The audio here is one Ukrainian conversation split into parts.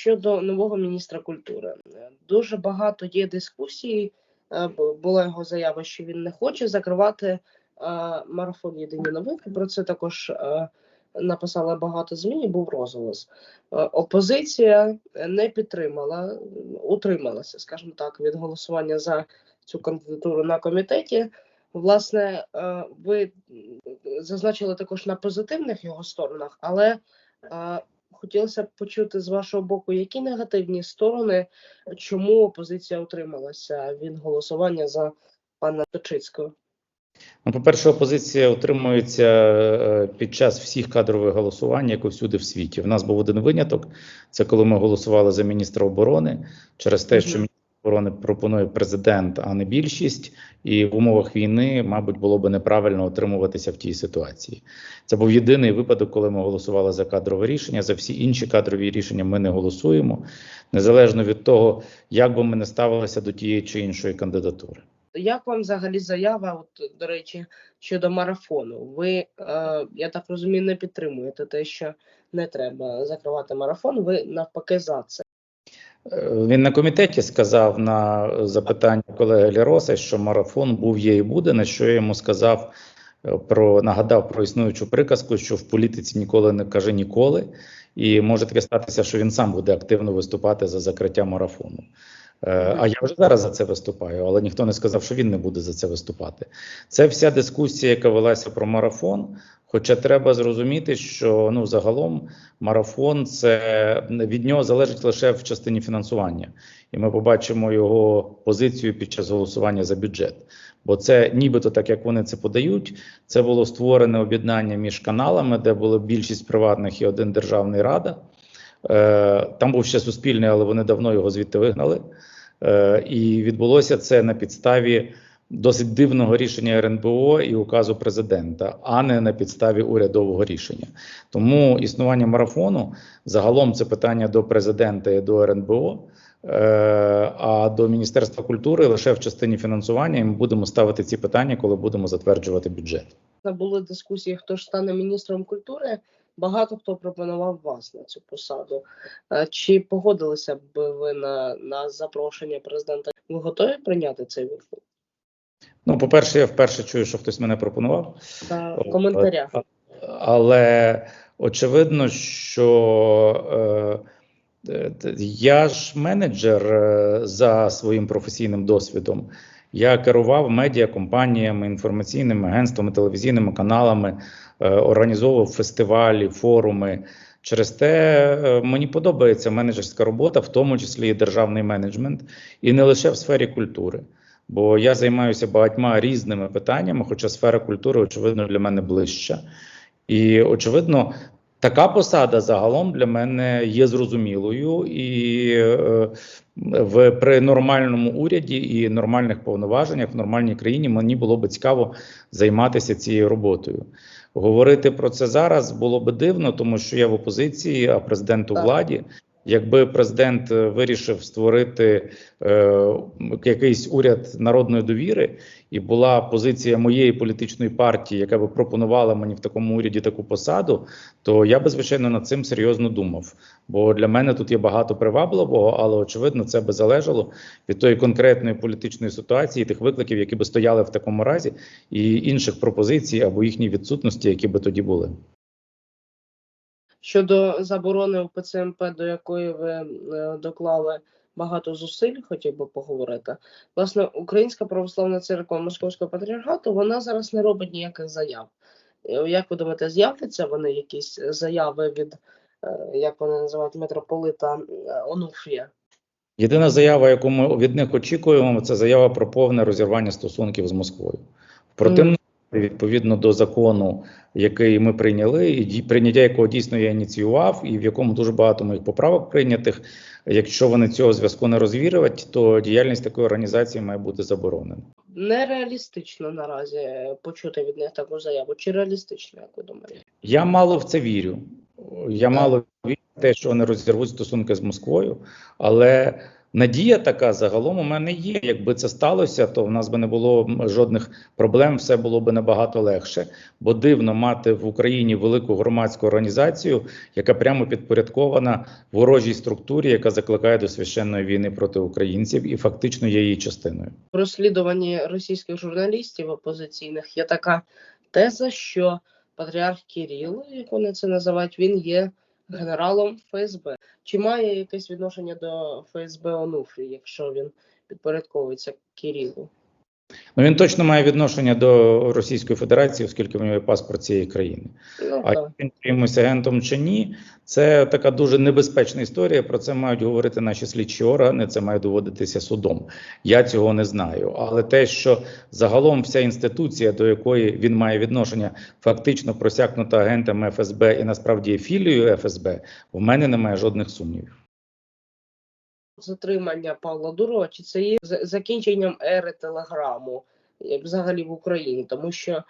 щодо нового міністра культури. Е, Дуже багато є дискусій. Е, Була його заява, що він не хоче закривати е, марафон Єдині новини. Про це також написали багато ЗМІ. і Був розголос. Опозиція не підтримала, утрималася, скажімо так, від голосування за цю кандидатуру на комітеті. Власне, ви зазначили також на позитивних його сторонах, але хотілося б почути з вашого боку, які негативні сторони, чому опозиція утрималася від голосування за пана Точицького? Ну, по-перше, опозиція утримується е, під час всіх кадрових голосувань, як і всюди в світі. В нас був один виняток: це коли ми голосували за міністра оборони через те, що оборони пропонує президент, а не більшість. І в умовах війни, мабуть, було би неправильно утримуватися в тій ситуації. Це був єдиний випадок, коли ми голосували за кадрове рішення. За всі інші кадрові рішення ми не голосуємо, незалежно від того, як би ми не ставилися до тієї чи іншої кандидатури. Як вам взагалі заява, от, до речі, щодо марафону? Ви, е, я так розумію, не підтримуєте те, що не треба закривати марафон. Ви навпаки за це. Він на комітеті сказав на запитання колеги Ліроса, що марафон був, є і буде. На що я йому сказав е, про нагадав про існуючу приказку, що в політиці ніколи не каже ніколи, і може таке статися, що він сам буде активно виступати за закриття марафону. Е, А я вже зараз за це виступаю, але ніхто не сказав, що він не буде за це виступати. Це вся дискусія, яка велася про марафон. Хоча треба зрозуміти, що ну загалом марафон це від нього залежить лише в частині фінансування, і ми побачимо його позицію під час голосування за бюджет. Бо це нібито так, як вони це подають. Це було створене об'єднання між каналами, де було більшість приватних і один державний рада. Е, Там був ще суспільний, але вони давно його звідти вигнали. Е, І відбулося це на підставі досить дивного рішення РНБО і указу президента, а не на підставі урядового рішення. Тому існування марафону загалом це питання до президента і до РНБО. е, А до Міністерства культури лише в частині фінансування і ми будемо ставити ці питання, коли будемо затверджувати бюджет. Були дискусії, хто ж стане міністром культури. Багато хто пропонував вас на цю посаду. Е, Чи погодилися б ви на, на запрошення президента? Ви готові прийняти цей виклик? Ну, по-перше, я вперше чую, що хтось мене пропонував. Та в коментарях. Але очевидно, що е, е, я ж менеджер е, за своїм професійним досвідом. Я керував медіакомпаніями, інформаційними агентствами, телевізійними каналами, організовував фестивалі, форуми. Через те е, мені подобається менеджерська робота, в тому числі і державний менеджмент, і не лише в сфері культури. Бо я займаюся багатьма різними питаннями, хоча сфера культури, очевидно, для мене ближча. І, очевидно, така посада загалом для мене є зрозумілою, і е, в при нормальному уряді і нормальних повноваженнях в нормальній країні мені було би цікаво займатися цією роботою. Говорити про це зараз було би дивно, тому що я в опозиції, а президент у владі. Якби президент е, вирішив створити е, якийсь уряд народної довіри, і була позиція моєї політичної партії, яка би пропонувала мені в такому уряді таку посаду, то я би звичайно над цим серйозно думав. Бо для мене тут є багато привабливого, але очевидно, це би залежало від тої конкретної політичної ситуації, тих викликів, які би стояли в такому разі, і інших пропозицій або їхній відсутності, які би тоді були. Щодо заборони УПЦМП, до якої ви е, доклали багато зусиль, хотів би поговорити. Власне, Українська православна церква Московського патріархату вона зараз не робить ніяких заяв. Е, Як ви думаєте, з'являться вони якісь заяви від, е, як вони називають, митрополита Онуфрія? Єдина заява, яку ми від них очікуємо, це заява про повне розірвання стосунків з Москвою. В противному відповідно до закону, який ми прийняли, і прийняття якого дійсно я ініціював, і в якому дуже багато моїх поправок прийнятих. Якщо вони цього зв'язку не розвірювати, то діяльність такої організації має бути заборонена. Нереалістично наразі почути від них таку заяву. Чи реалістично, як ви думаєте? Я мало в це вірю. Я мало вірю в те, що вони розірвуть стосунки з Москвою, але Надія така загалом у мене є. Якби це сталося, то в нас би не було жодних проблем, все було б набагато легше. Бо дивно мати в Україні велику громадську організацію, яка прямо підпорядкована ворожій структурі, яка закликає до священної війни проти українців, і фактично є її частиною. В розслідуванні російських журналістів опозиційних є така теза, що патріарх Кирил, як вони це називають, він є генералом ФСБ. Чи має якесь відношення до ФСБ Онуфрі, якщо він підпорядковується Кирилу? Ну він точно має відношення до Російської Федерації, оскільки в нього є паспорт цієї країни. Ну, А він чимось агентом чи ні, це така дуже небезпечна історія. Про це мають говорити наші слідчі органи. Це має доводитися судом. Я цього не знаю. Але те, що загалом вся інституція, до якої він має відношення, фактично просякнута агентами ФСБ і насправді є філією ФСБ, в мене немає жодних сумнівів. Затримання Павла Дурова, чи це є за- закінченням ери телеграму е, взагалі в Україні, тому що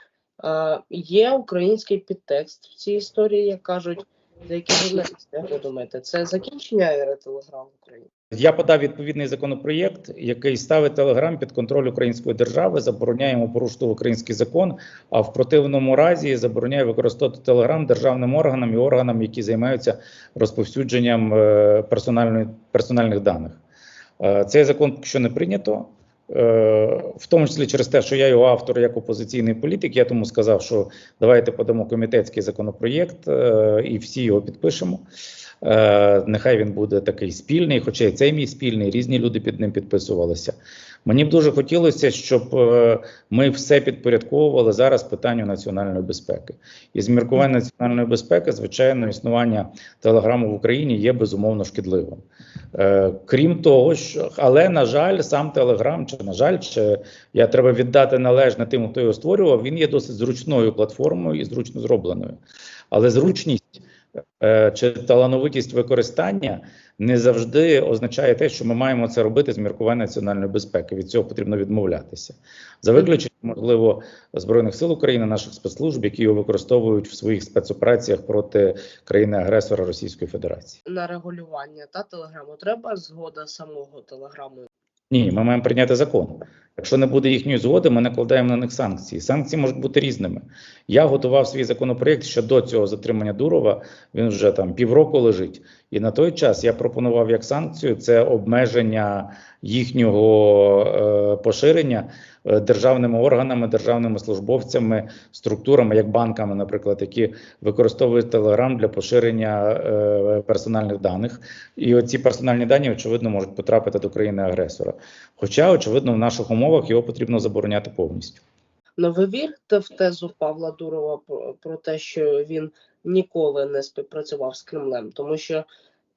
е, є український підтекст в цій історії, як кажуть деякі журналісти. Як ви думаєте, це закінчення ери телеграму в Україні? Я подав відповідний законопроєкт, який ставить Телеграм під контроль української держави, забороняє йому порушити український закон. А в противному разі забороняє використовувати Телеграм державним органам і органам, які займаються розповсюдженням е, персональних даних. Е, Цей закон поки що не прийнято. е, В тому числі через те, що я його автор як опозиційний політик, я тому сказав, що давайте подамо комітетський законопроєкт і всі його підпишемо. Е, Нехай він буде такий спільний, хоча і цей мій спільний, різні люди під ним підписувалися. Мені б дуже хотілося, щоб е, ми все підпорядковували зараз питанню національної безпеки. І з міркувань національної безпеки, звичайно, існування телеграму в Україні є безумовно шкідливим. Е, Крім того, що але на жаль, сам Телеграм, чи на жаль, чи я треба віддати належне тим, хто його створював. Він є досить зручною платформою і зручно зробленою. Але зручність чи талановитість використання не завжди означає те, що ми маємо це робити з міркування національної безпеки. Від цього потрібно відмовлятися. За виключенням, можливо, збройних сил України, наших спецслужб, які його використовують в своїх спецопераціях проти країни-агресора Російської Федерації. На регулювання та телеграму треба згода самого телеграму. Ні, ми маємо прийняти закон. Якщо не буде їхньої згоди, ми накладаємо на них санкції. Санкції можуть бути різними. Я готував свій законопроєкт ще до цього затримання Дурова. Він вже там півроку лежить. І на той час я пропонував як санкцію це обмеження їхнього е, поширення державними органами, державними службовцями, структурами, як банками, наприклад, які використовують Телеграм для поширення е, персональних даних. І оці персональні дані, очевидно, можуть потрапити до країни-агресора. Хоча, очевидно, в наших умовах його потрібно забороняти повністю. Ну ви вірите в тезу Павла Дурова про, про те, що він ніколи не співпрацював з Кремлем, тому що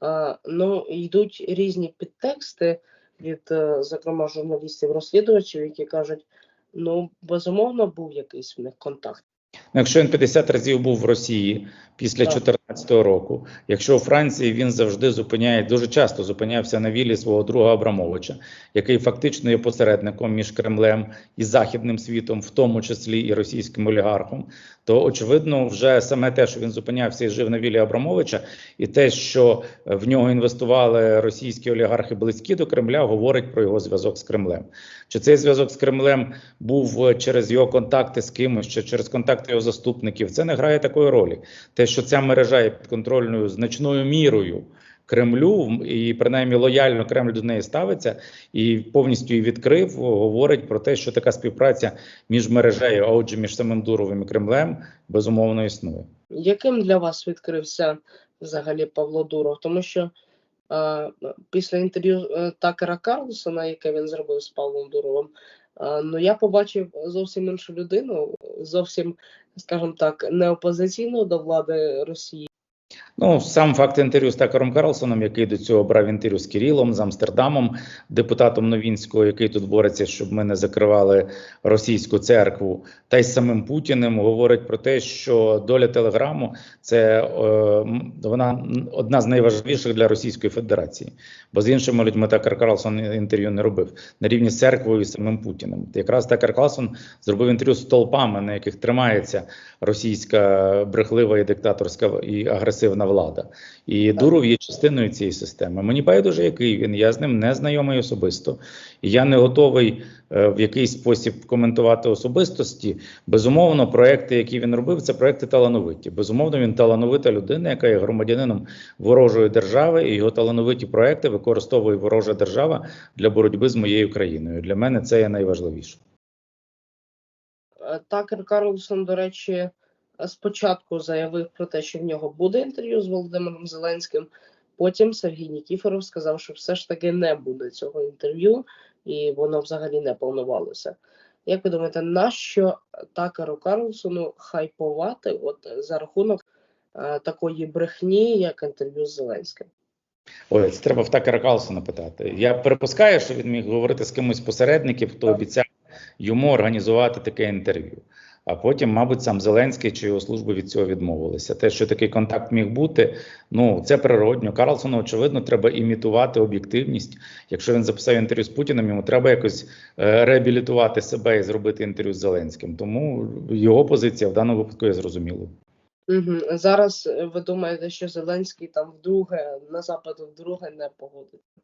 е, ну йдуть різні підтексти від, е, зокрема, журналістів-розслідувачів, які кажуть, ну безумовно був якийсь в них контакт. Ну, Якщо він 50 разів був в Росії після Так. 2014 року, якщо у Франції він завжди зупиняє, дуже часто зупинявся на вілі свого друга Абрамовича, який фактично є посередником між Кремлем і західним світом, в тому числі і російським олігархом, то очевидно, вже саме те, що він зупинявся і жив на вілі Абрамовича, і те, що в нього інвестували російські олігархи близькі до Кремля, говорить про його зв'язок з Кремлем. Чи цей зв'язок з Кремлем був через його контакти з кимось, чи через контакти його заступників? Це не грає такої ролі. Те, що ця мережа є підконтрольною значною мірою. Кремлю і принаймні лояльно Кремль до неї ставиться і повністю її відкрив, говорить про те, що така співпраця між мережею, а отже, між самим Дуровим і Кремлем безумовно існує. Яким для вас відкрився взагалі Павло Дуров? Тому що е, після інтерв'ю е, Такера Карлсона, яке він зробив з Павлом Дуровим, ну я побачив зовсім іншу людину, зовсім, скажімо так, не опозиційну до влади Росії. Ну, сам факт інтерв'ю з Такером Карлсоном, який до цього брав інтерв'ю з Кирилом, з Амстердамом, депутатом Новінського, який тут бореться, щоб ми не закривали російську церкву, та й з самим Путіним говорить про те, що доля телеграму це е, вона одна з найважливіших для Російської Федерації. Бо з іншими людьми Такер Карлсон інтерв'ю не робив на рівні з церквою і самим Путіним. Якраз Такер Карлсон зробив інтерв'ю з толпами, на яких тримається російська брехлива і диктаторська і агресивна державна влада. І Дуров є частиною цієї системи. Мені байдуже, який він. Я з ним не знайомий особисто, і я не готовий е, в якийсь спосіб коментувати особистості. Безумовно, проекти, які він робив, це проекти талановиті. Безумовно, він талановита людина, яка є громадянином ворожої держави, і його талановиті проекти використовує ворожа держава для боротьби з моєю країною. Для мене це є найважливіше. Е, Такер Карлсон, до речі, спочатку заявив про те, що в нього буде інтерв'ю з Володимиром Зеленським. Потім Сергій Нікіфоров сказав, що все ж таки не буде цього інтерв'ю, і воно взагалі не планувалося. Як ви думаєте, нащо Такеру Карлсону хайпувати от за рахунок е, такої брехні, як інтерв'ю з Зеленським? Ой, це треба в Такера Карлсона питати. Я припускаю, що він міг говорити з кимось з посередників, хто обіцяв йому організувати таке інтерв'ю. А потім, мабуть, сам Зеленський чи його служби від цього відмовилися. Те, що такий контакт міг бути, ну це природньо. Карлсону, очевидно, треба імітувати об'єктивність. Якщо він записав інтерв'ю з Путіним, йому треба якось е, реабілітувати себе і зробити інтерв'ю з Зеленським. Тому його позиція в даному випадку є зрозумілою. Угу. Зараз е, ви думаєте, що Зеленський там вдруге на запад вдруге не погодиться?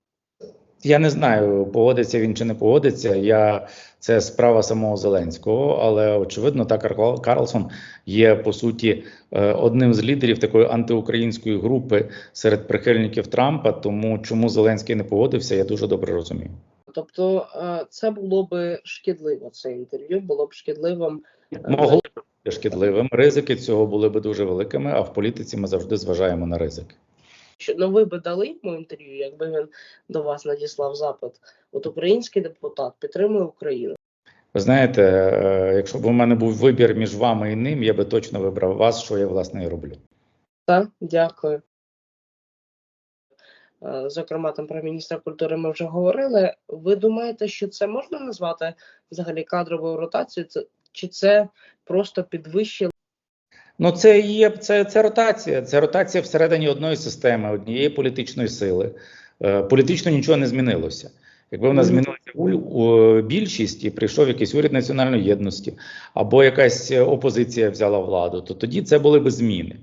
Я не знаю, погодиться він чи не погодиться. Я це справа самого Зеленського, але очевидно, Такер Кар- Карлсон є по суті е, одним з лідерів такої антиукраїнської групи серед прихильників Трампа. Тому чому Зеленський не погодився, я дуже добре розумію. Тобто е, це було би шкідливо. Це інтерв'ю було б шкідливим. Могло бути шкідливим. Ризики цього були б дуже великими. А в політиці ми завжди зважаємо на ризики. Що ну ви би дали йому інтерв'ю, якби він до вас надіслав запит? От український депутат підтримує Україну. Ви знаєте, е, якщо б у мене був вибір між вами і ним, я би точно вибрав вас, що я власне і роблю. Так, дякую. Е, Зокрема, там про міністра культури ми вже говорили. Ви думаєте, що це можна назвати взагалі кадровою ротацією? Це чи це просто підвищило? Ну, це є це, це ротація. Це ротація всередині одної системи, однієї політичної сили. Е, політично нічого не змінилося. Якби в нас Мгм. змінилася більшість і прийшов якийсь уряд національної єдності, або якась е, опозиція взяла владу, то тоді це були би зміни.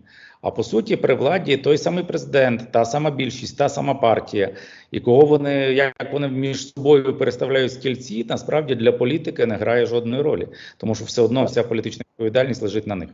А по суті, при владі той самий президент, та сама більшість, та сама партія, і кого вони як вони між собою переставляють стільці, насправді для політики не грає жодної ролі, тому що все одно вся політична відповідальність лежить на них.